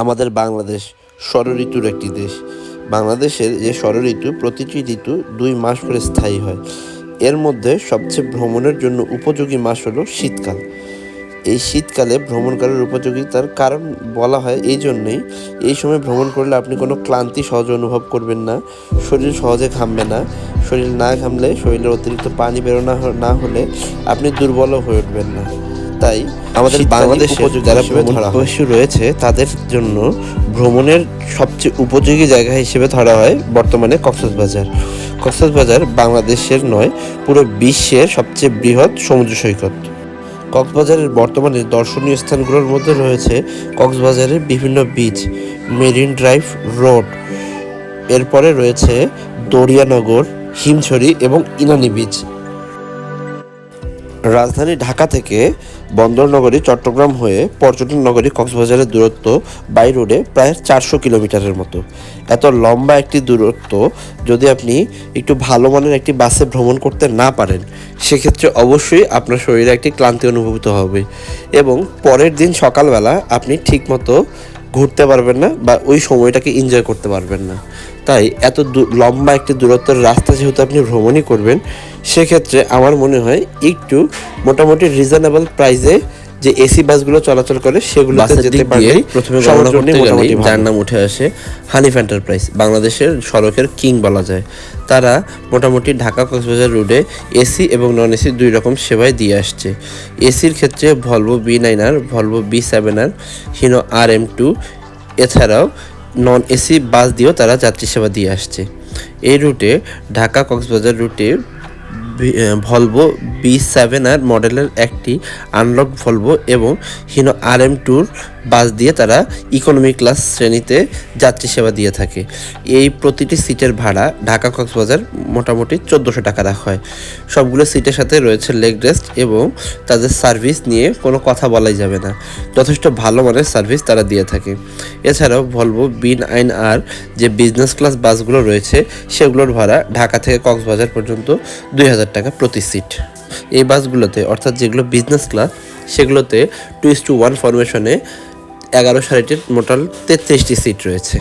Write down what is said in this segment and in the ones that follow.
আমাদের বাংলাদেশ ষড়ঋতুর একটি দেশ। বাংলাদেশের যে ষড়ঋতু প্রতিটি ঋতু দুই মাস করে স্থায়ী হয়। এর মধ্যে সবচেয়ে ভ্রমণের জন্য উপযোগী মাস হলো শীতকাল। এই শীতকালে ভ্রমণ করার উপযোগিতার কারণ বলা হয় এই জন্যই এই সময় ভ্রমণ করলে আপনি কোনো ক্লান্তি সহজে অনুভব করবেন না, শরীর সহজে ঘামবে না, শরীর না ঘামলে শরীরের অতিরিক্ত পানি বেরোনা না হলে আপনি দুর্বলও হয়ে উঠবেন না। তাই আমাদের বাংলাদেশে যারা প্রবাসী রয়েছে তাদের জন্য ভ্রমণের সবচেয়ে উপযোগী জায়গা হিসেবে ধরা হয় বর্তমানে কক্সবাজার। কক্সবাজার বাংলাদেশের নয় পুরো বিশ্বের সবচেয়ে বৃহৎ সমুদ্র সৈকত। কক্সবাজারের বর্তমানে দর্শনীয় স্থানগুলোর মধ্যে রয়েছে কক্সবাজারের বিভিন্ন বিচ মেরিন ড্রাইভ রোড এরপরে রয়েছে দরিয়ানগর হিমছড়ি এবং ইনানি বিচ রাজধানী ঢাকা থেকে বন্দর নগরী চট্টগ্রাম হয়ে পর্যটন নগরী কক্সবাজারের দূরত্ব বাই রোডে প্রায় চারশো কিলোমিটারের মতো। এত লম্বা একটি দূরত্ব যদি আপনি একটু ভালো মানের একটি বাসে ভ্রমণ করতে না পারেন, সেক্ষেত্রে অবশ্যই আপনার শরীরে একটি ক্লান্তি অনুভূত হবে এবং পরের দিন সকালবেলা আপনি ঠিকমতো ঘুরতে পারবেন না বা ওই সময়টাকে এনজয় করতে পারবেন না। তাই এত লম্বা একটি দূরত্বের রাস্তা যেহেতু আপনি ভ্রমণই করবেন সেক্ষেত্রে আমার মনে হয় একটু মোটামুটি রিজনেবল প্রাইসে যে এসি বাসগুলো চলাচল করে সেগুলো যেতে পারলে প্রথমে মোটামুটি যার নাম উঠে আসে হানিফ এন্টারপ্রাইজ বাংলাদেশের সড়কের কিং বলা যায়। তারা মোটামুটি ঢাকা কক্সবাজার রোডে এসি এবং নন এসি দুই রকম সেবাই দিয়ে আসছে। এসির ক্ষেত্রে ভলভো বি নাইন আর ভলভো বি সেভেন আর হিনো আর এম টু এছাড়াও নন এসি বাস দিয়েও তারা যাত্রী সেবা দিয়ে আসছে। এই রুটে ঢাকা কক্সবাজার রুটে ভলভো বি সেভেন আর মডেলের একটি আনলক ভলভো এবং Hino R M two bus দিয়ে তারা ইকোনমি ক্লাস শ্রেণীতে যাত্রী সেবা দিয়ে থাকে। এই প্রতিটি সিটের ভাড়া ঢাকা কক্সবাজার মোটামুটি চোদ্দোশো টাকা রাখা হয়। সবগুলো সিটের সাথে রয়েছে লেগ রেস্ট এবং তাদের সার্ভিস নিয়ে কোনো কথা বলাই যাবে না। যথেষ্ট ভালো মানের সার্ভিস তারা দিয়ে থাকে। এছাড়াও ভলভো বিন আইন আর যে বিজনেস ক্লাস বাসগুলো রয়েছে, সেগুলোর ভাড়া ঢাকা থেকে কক্সবাজার পর্যন্ত দুই হাজার টাকা প্রতি সিট এই বাসগুলোতে, অর্থাৎ যেগুলো বিজনেস ক্লাস সেগুলোতে টু ইস টু ওয়ান ফরমেশনে এগারো সারিটির মোটাল তেত্রিশটি সিট রয়েছে।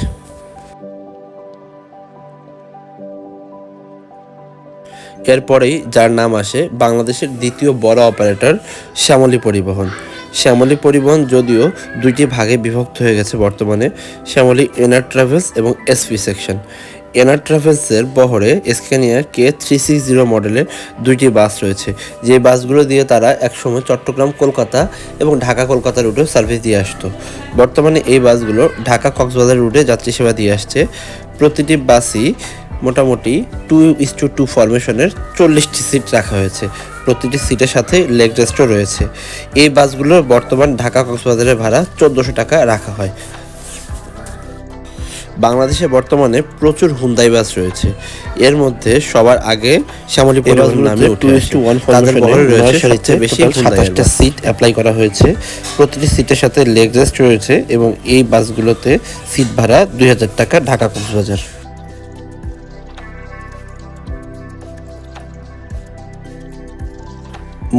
এরপরেই যার নাম আসে বাংলাদেশের দ্বিতীয় বড় অপারেটর শ্যামলী পরিবহন। শ্যামলী পরিবহন যদিও দুইটি ভাগে বিভক্ত হয়ে গেছে বর্তমানে, শ্যামলী এনার ট্রাভেলস এবং এসপি সেকশন। এনার ট্রাভেলসের বহরে Scania K three six zero মডেলের দুইটি বাস রয়েছে। যে বাসগুলো দিয়ে তারা একসময় চট্টগ্রাম, কলকাতা এবং ঢাকা, কলকাতা রুটেও সার্ভিস দিয়ে আসতো। বর্তমানে এই বাসগুলো ঢাকা, কক্সবাজার রুটে যাত্রী সেবা দিয়ে আসছে। প্রতিটি বাসই মোটামুটি টু ইস টু টু ফরমেশনের চল্লিশটি সিট রাখা হয়েছে। প্রতিটি সিটের সাথে লেগ রেস্টও রয়েছে। এই বাসগুলোর বর্তমান ঢাকা কক্সবাজারের ভাড়া চোদ্দোশো টাকা রাখা হয়। বাংলাদেশে বর্তমানে প্রচুর হুন্দাই বাস রয়েছে। এর মধ্যে সবার আগে শ্যামলী পরিবহন নামে তাদের বহরে রয়েছে সবচেয়ে বেশি সাতাশটা সিট অ্যাপ্লাই করা হয়েছে। প্রতিটি সিটের সাথে লেগ রেস্ট রয়েছে এবং এই বাসগুলোতে সিট ভাড়া দুই হাজার টাকা ঢাকা কক্সবাজার।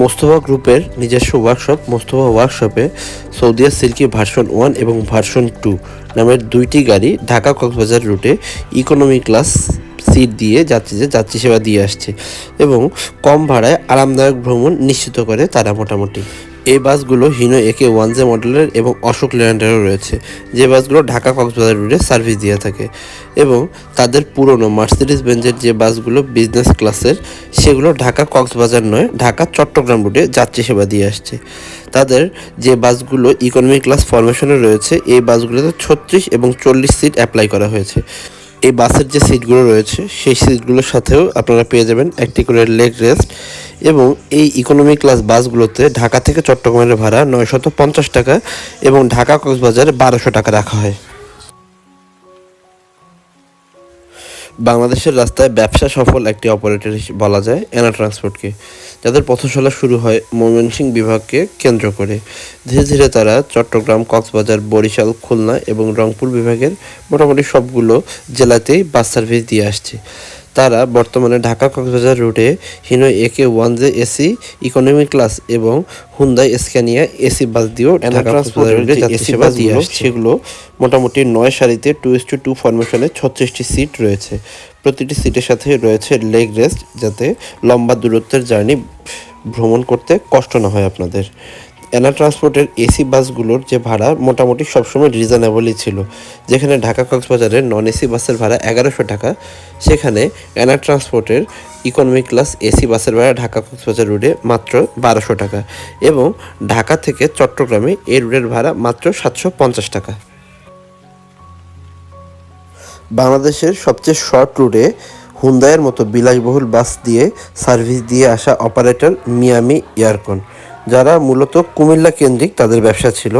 মোস্তফা গ্রুপের নিজস্ব ওয়ার্কশপ মোস্তফা ওয়ার্কশপে সৌদিয়া সিল্কি ভার্সন ওয়ান এবং ভার্সন টু নামের দুইটি গাড়ি ঢাকা কক্সবাজার রুটে ইকোনমি ক্লাস সিট দিয়ে যাত্রীদের যাত্রী সেবা দিয়ে আসছে এবং কম ভাড়ায় আরামদায়ক ভ্রমণ নিশ্চিত করে তারা মোটামুটি। এই বাসগুলো হিনো একে ওয়ান জে মডেলের এবং অশোক ল্যান্ডারও রয়েছে। যে বাসগুলো ঢাকা কক্সবাজার রুটে সার্ভিস দিয়ে থাকে এবং তাদের পুরনো মার্সিডিস বেঞ্জের যে বাসগুলো বিজনেস ক্লাসের, সেগুলো ঢাকা কক্সবাজার নয়, ঢাকা চট্টগ্রাম রুটে যাত্রী সেবা দিয়ে আসছে। তাদের যে বাসগুলো ইকোনমি ক্লাস ফরমেশনে রয়েছে, এই বাসগুলোতে ছত্রিশ এবং চল্লিশ সিট অ্যাপ্লাই করা হয়েছে। এই বাসের যে সিটগুলো রয়েছে, সেই সিটগুলোর সাথেও আপনারা পেয়ে যাবেন একটি করে লেগ রেস্ট এবং এই ইকোনমি ক্লাস বাসগুলোতে ঢাকা থেকে চট্টগ্রামের ভাড়া নয়শত পঞ্চাশ টাকা এবং ঢাকা কক্সবাজারে বারোশো টাকা রাখা হয়। বাংলাদেশের রাস্তায় ব্যবসা সফল একটি অপারেটর বলা যায় এনা ট্রান্সপোর্টকে যাদের পথশালা শুরু হয় ময়মনসিংহ বিভাগকে কেন্দ্র করে। ধীরে ধীরে তারা চট্টগ্রাম, কক্সবাজার, বরিশাল, খুলনা এবং রংপুর বিভাগের মোটামুটি সবগুলো জেলাতেই বাস সার্ভিস দিয়ে আসছে। তারা বর্তমানে ঢাকা কক্সবাজার রুটে Hino AK one J AC economy class এবং হুন্দাই স্ক্যানিয়া এসি বাস দিয়েও ঢাকা কক্সবাজার রুটে যাত্রী সেবা দিয়ে সেগুলো মোটামুটি নয় সারিতে টু ইস টু টু ফরমেশনে ছত্রিশটি সিট রয়েছে। প্রতিটি সিটের সাথে রয়েছে লেগ রেস্ট যাতে লম্বা দূরত্বের জার্নি ভ্রমণ করতে কষ্ট না হয় আপনাদের। এনা ট্রান্সপোর্টের এসি বাসগুলোর যে ভাড়া মোটামুটি সবসময় রিজনেবলই ছিল। যেখানে ঢাকা কক্সবাজারের নন এসি বাসের ভাড়া এগারোশো টাকা, সেখানে এনা ট্রান্সপোর্টের ইকোনমি ক্লাস এসি বাসের ভাড়া ঢাকা কক্সবাজার রুটে মাত্র বারোশো টাকা এবং ঢাকা থেকে চট্টগ্রামে এই রুটের ভাড়া মাত্র সাতশো পঞ্চাশ টাকা। বাংলাদেশের সবচেয়ে শর্ট রুটে হুন্দাইয়ের মতো বিলাসবহুল বাস দিয়ে সার্ভিস দিয়ে আসা অপারেটর মিয়ামি এয়ারকন। যারা মূলত কুমিল্লা কেন্দ্রিক তাদের ব্যবসা ছিল।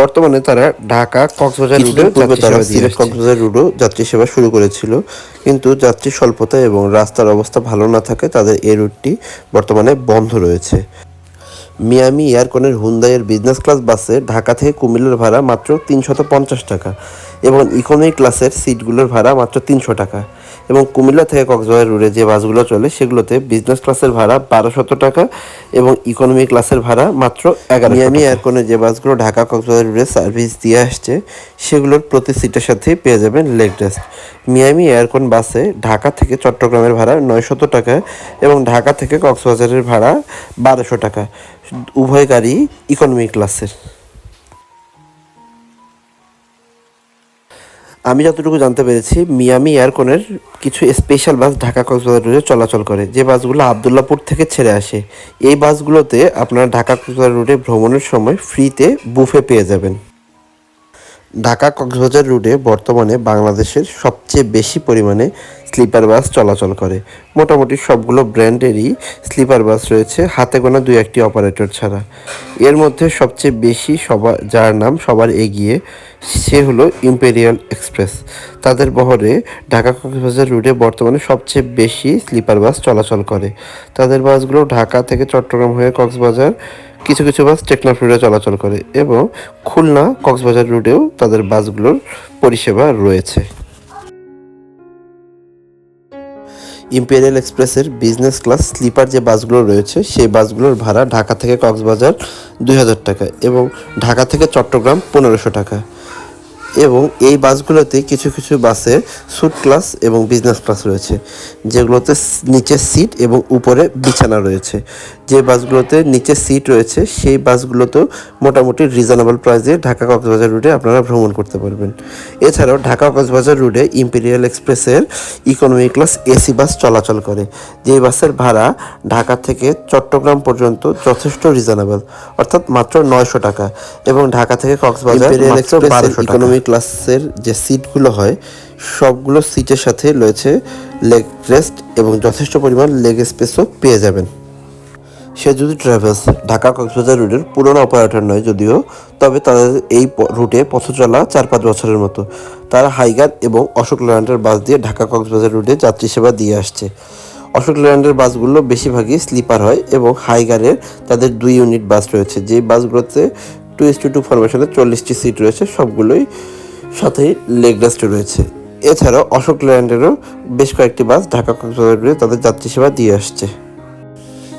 বর্তমানে তারা ঢাকা কক্সবাজার রুটে তারা সিলেট কক্সবাজার রুটও যাত্রী সেবা শুরু করেছিল। কিন্তু যাত্রী স্বল্পতা এবং রাস্তার অবস্থা ভালো না থাকে তাদের এই রুটটি বর্তমানে বন্ধ রয়েছে। মিয়ামি এয়ারকনের হুন্দাইয়ের বিজনেস ক্লাস বাসে ঢাকা থেকে কুমিল্লার ভাড়া মাত্র তিনশত পঞ্চাশ টাকা এবং ইকোনমি ক্লাসের সিটগুলোর ভাড়া মাত্র তিনশো টাকা। এবং কুমিল্লা থেকে কক্সবাজার রুটে যে বাসগুলো চলে সেগুলোতে বিজনেস ক্লাসের ভাড়া বারোশত টাকা এবং ইকোনমি ক্লাসের ভাড়া মাত্র এগারো মিয়ামি এয়ারকনের যে বাসগুলো ঢাকা কক্সবাজার রুটে সার্ভিস দিয়ে আসছে সেগুলোর প্রতি সিটের সাথেই পেয়ে যাবেন লেগ রেস্ট মিয়ামি এয়ারকন বাসে ঢাকা থেকে চট্টগ্রামের ভাড়া নয়শত টাকা এবং ঢাকা থেকে কক্সবাজারের ভাড়া বারোশো টাকা। উভয় গাড়ি ইকোনমি ক্লাসের আমি যতটুকু জানতে পেরেছি, মিয়ামি এয়ারকনের কিছু স্পেশাল বাস ঢাকা কক্সবাজার রুটে চলাচল করে। যে বাসগুলো আবদুল্লাপুর থেকে ছেড়ে আসে, এই বাসগুলোতে আপনারা ঢাকা কক্সবাজার রুটে ভ্রমণের সময় ফ্রিতে বুফে পেয়ে যাবেন। ঢাকা কক্সবাজার রুটে বর্তমানে বাংলাদেশের সবচেয়ে বেশি পরিমাণে স্লিপার বাস চলাচল করে। মোটামুটি সবগুলো ব্র্যান্ডেরই স্লিপার বাস রয়েছে, হাতে গোনা দুই একটি অপারেটর ছাড়া। এর মধ্যে সবচেয়ে বেশি সবার, যার নাম সবার এগিয়ে সে হলো ইম্পেরিয়াল এক্সপ্রেস। তাদের বহরে ঢাকা কক্সবাজার রুটে বর্তমানে সবচেয়ে বেশি স্লিপার বাস চলাচল করে। তাদের বাসগুলো ঢাকা থেকে চট্টগ্রাম হয়ে কক্সবাজার কিছু কিছু বাস টেকনাফ রুটে চলাচল করে এবং খুলনা কক্সবাজার রুটেও তাদের বাসগুলোর পরিষেবা রয়েছে। ইম্পেরিয়াল এক্সপ্রেসের বিজনেস ক্লাস স্লিপার যে বাসগুলো রয়েছে, সেই বাসগুলোর ভাড়া ঢাকা থেকে কক্সবাজার দুই হাজার টাকা এবং ঢাকা থেকে চট্টগ্রাম পনেরোশো টাকা। এবং এই বাসগুলোতে কিছু কিছু বাসে স্যুট ক্লাস এবং বিজনেস ক্লাস রয়েছে যেগুলোতে নিচে সিট এবং উপরে বিছানা রয়েছে। যে বাসগুলোতে নিচে সিট রয়েছে সেই বাসগুলোতেও মোটামুটি রিজনেবল প্রাইসে ঢাকা কক্সবাজার রুটে আপনারা ভ্রমণ করতে পারবেন। এছাড়াও ঢাকা কক্সবাজার রুটে ইম্পেরিয়াল এক্সপ্রেসের ইকোনমি ক্লাস এসি বাস চলাচল করে যে বাসের ভাড়া ঢাকা থেকে চট্টগ্রাম পর্যন্ত যথেষ্ট রিজনেবল অর্থাৎ মাত্র নয়শো টাকা এবং ঢাকা থেকে কক্সবাজার ইকোনমি ক্লাসের যে সিটগুলো হয়, সবগুলো সিটের সাথে রয়েছে লেগ রেস্ট এবং যথেষ্ট পরিমাণ লেগ স্পেসও পেয়ে যাবেন। সে যদি ট্রাভেলস ঢাকা কক্সবাজার রুটের পুরনো অপারেটর নয় যদিও, তবে তাদের এই রুটে পথ চলা চার পাঁচ বছরের মতো। তারা হাইগার এবং অশোক ল্যান্ডের বাস দিয়ে ঢাকা কক্সবাজার রুটে যাত্রী সেবা দিয়ে আসছে। অশোক ল্যান্ডের বাসগুলো বেশিরভাগই স্লিপার হয় এবং হাইগারের তাদের দুই ইউনিট বাস রয়েছে। যে বাসগুলোতে টু ইস টু টু ফরমেশনে চল্লিশটি সিট রয়েছে, সবগুলোই সাথেই লেগ রেস্ট রয়েছে। এছাড়াও অশোক ল্যান্ডেরও বেশ কয়েকটি বাস ঢাকা কক্সবাজার তাদের যাত্রী সেবা দিয়ে আসছে।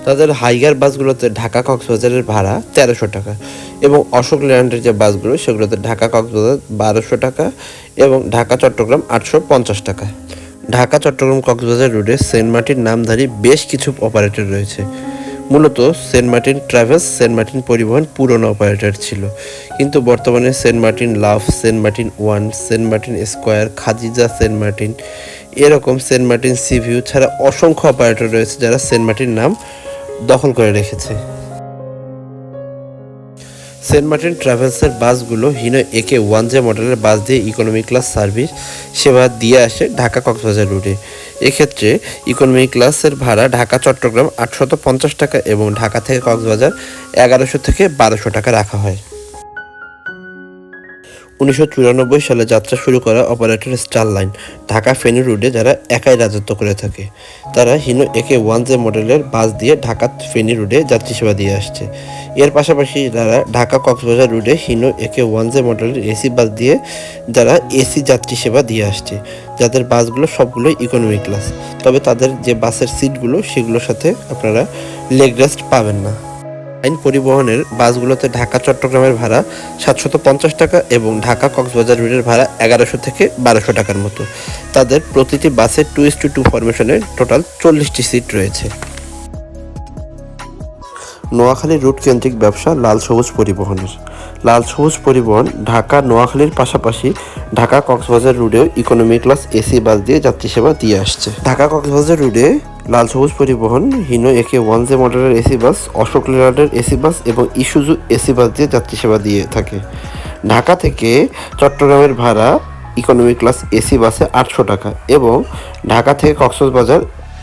তাদের হাইগার বাসগুলোতে ঢাকা কক্সবাজারের ভাড়া তেরোশো টাকা এবং অশোক ল্যান্ডের যে বাসগুলো, সেগুলোতে ঢাকা কক্সবাজার বারোশো টাকা এবং ঢাকা চট্টগ্রাম আটশো পঞ্চাশ টাকা। ঢাকা চট্টগ্রাম কক্সবাজার রুটে সেন্ট মার্টিন নামধারী বেশ কিছু অপারেটর রয়েছে। মূলত Saint Martin travels Saint Martin পরিবহন পুরনো অপারেটর ছিল। কিন্তু বর্তমানে Saint Martin love Saint Martin one, Saint Martin square, Khadija Saint Martin, এরকম সেন্ট মার্টিন সিভিউ ছাড়া অসংখ্য অপারেটর রয়েছে যারা সেন্ট মার্টিন নাম দখল করে রেখেছে। সেন্ট মার্টিন ট্রাভেলসের বাসগুলো হিনো একে ওয়ান জে মডেলের বাস দিয়ে ইকোনমি ক্লাস সার্ভিস সেবা দিয়ে আসে ঢাকা কক্সবাজার রুটে এক্ষেত্রে ইকোনমি ক্লাসের ভাড়া ঢাকা, চট্টগ্রাম আটশত টাকা এবং ঢাকা থেকে কক্সবাজার এগারোশো থেকে বারোশো টাকা রাখা হয়। উনিশশো চুরানব্বই সালে যাত্রা শুরু করা operator star line Dhaka Feni রুটে যারা একাই রাজত্ব করে থাকে। তারা হিনো একে ওয়ান জে মডেলের বাস দিয়ে ঢাকা ফেনী রুটে যাত্রী সেবা দিয়ে আসছে। এর পাশাপাশি যারা ঢাকা কক্সবাজার রুটে হিনো একে ওয়ান জে মডেলের এসি বাস দিয়ে যারা এসি যাত্রী সেবা দিয়ে আসছে। যাদের বাসগুলো সবগুলো ইকোনমি ক্লাস তবে তাদের যে বাসের সিটগুলো সেগুলোর সাথে আপনারা লেগ রেস্ট পাবেন না। আইন পরিবহনের বাসগুলোতে ঢাকা, চট্টগ্রামের ভাড়া সাতশত পঞ্চাশ টাকা এবং ঢাকা, কক্সবাজার রুটের ভাড়া এগারোশো থেকে বারোশো টাকার মতো। তাদের প্রতিটি বাসে টু ইস টু টু ফরমেশনের টোটাল চল্লিশটি সিট রয়েছে। নোয়াখালী রুট কেন্দ্রিক ব্যবসা লাল সবুজ পরিবহনের। লাল সবুজ পরিবহন ঢাকা নোয়াখালীর পাশাপাশি ঢাকা কক্সবাজার রুটেও ইকোনমি ক্লাস এসি বাস দিয়ে যাত্রী সেবা দিয়ে আসছে। ঢাকা কক্সবাজার রুটে লাল সবুজ পরিবহন হিনো একে ওয়ান জে মডেলের এসি বাস অশোক লেলার্ডের এসি বাস এবং ইসুজু এসি বাস দিয়ে যাত্রী সেবা দিয়ে থাকে। ঢাকা থেকে চট্টগ্রামের ভাড়া ইকোনমি ক্লাস এসি বাসে আটশো টাকা এবং ঢাকা থেকে কক্সবাজার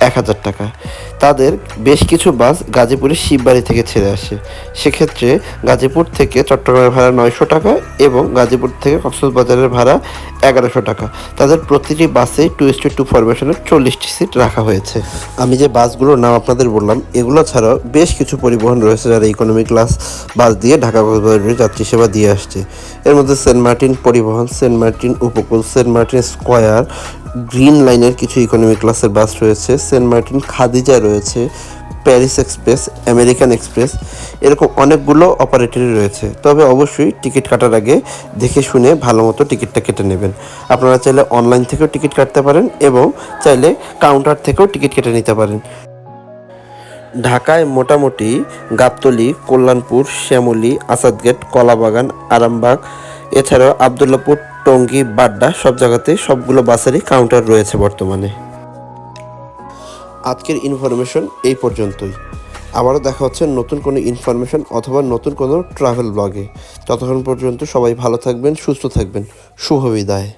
এক হাজার টাকা। তাদের বেশ কিছু বাস গাজীপুরের শিববাড়ি থেকে ছেড়ে আসে। সেক্ষেত্রে গাজীপুর থেকে চট্টগ্রামের ভাড়া নয়শো টাকা এবং গাজীপুর থেকে কক্সবাজারের ভাড়া এগারোশো টাকা। তাদের প্রতিটি বাসে টু ইস টু ফরমেশনের চল্লিশটি সিট রাখা হয়েছে। আমি যে বাসগুলোর নাম আপনাদের বললাম, এগুলো ছাড়াও বেশ কিছু পরিবহন রয়েছে যারা ইকোনমি ক্লাস বাস দিয়ে ঢাকা কক্সবাজারের যাত্রী সেবা দিয়ে আসছে। এর মধ্যে সেন্ট মার্টিন পরিবহন, সেন্ট মার্টিন উপকূল, সেন্ট মার্টিন স্কোয়ার গ্রিন লাইনের কিছু ইকোনমি ক্লাসের বাস রয়েছে, সেন্ট মার্টিন খাদিজা রয়েছে, প্যারিস এক্সপ্রেস, আমেরিকান এক্সপ্রেস, এরকম অনেকগুলো অপারেটরই রয়েছে। তবে অবশ্যই টিকিট কাটার আগে দেখে শুনে ভালো মতো টিকিটটা কেটে নেবেন। আপনারা চাইলে অনলাইন থেকেও টিকিট কাটতে পারেন এবং চাইলে কাউন্টার থেকেও টিকিট কেটে নিতে পারেন। ঢাকায় মোটামুটি গাবতলী, কল্যাণপুর, শ্যামলী, আসাদগেট, কলাবাগান, আরামবাগ এছাড়াও আবদুল্লাপুর টঙ্গী, বাড্ডা সব জায়গাতে সবগুলো বাসেরই কাউন্টার রয়েছে বর্তমানে। আজকের ইনফরমেশন এই পর্যন্তই। আবারও দেখা হচ্ছে নতুন কোনো ইনফরমেশন অথবা নতুন কোনো ট্রাভেল ব্লগে ততক্ষণ পর্যন্ত সবাই ভালো থাকবেন, সুস্থ থাকবেন। শুভ বিদায়।